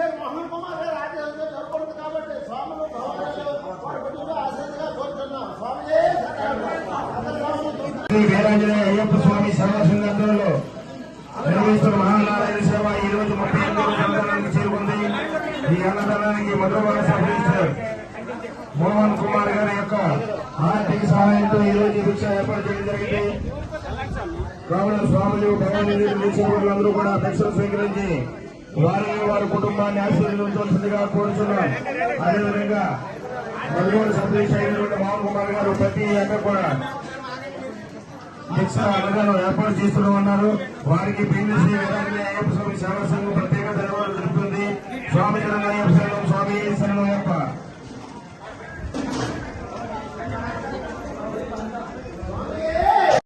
కేసీఆర్ మోహన్ కుమార్ గారు ఆదేశంతో జరగకూడదు కాబట్టి స్వాములు భగవంతుడు ఆశీస్సుగా కోరుతున్నాం. స్వామి వీరాంజనేయ అయ్యప్ప స్వామి సర్వసింగంలో నిర్వహిస్తున్న మహానారాయణ సేవ ఈ రోజు ముప్పై ఎనిమిది సంవత్సరానికి చేరుకుంది. ఈ అన్నదానానికి మొదటి సభ్యులు మోహన్ కుమార్ గారి యొక్క ఆర్థిక సహాయంతో ఈ రోజు దీక్ష ఏర్పాటు చేయడం జరిగింది. కావున స్వాములు భగవాన్ అందరూ కూడా దక్షిణ స్వీకరించి వారిని వారి కుటుంబాన్ని ఆశీర్వదించవలసిందిగా కోరుతున్నాం. అదేవిధంగా మధురవాడ సబ్ రిజిస్టర్ అయినటువంటి మోహన్ కుమార్ గారు ప్రతి ఏటా కూడా భిక్ష అన్నదానం ఏర్పాటు చేస్తూ ఉన్నారు. వారికి బీఎంసీ వీరాంజనేయ అయ్యప్ప స్వామి సేవా సంఘం ప్రత్యేక ధన్యవాదాలు తెలుపుతుంది. స్వామి శరణం అయ్యప్ప స్వామి శరణం అయ్యప్ప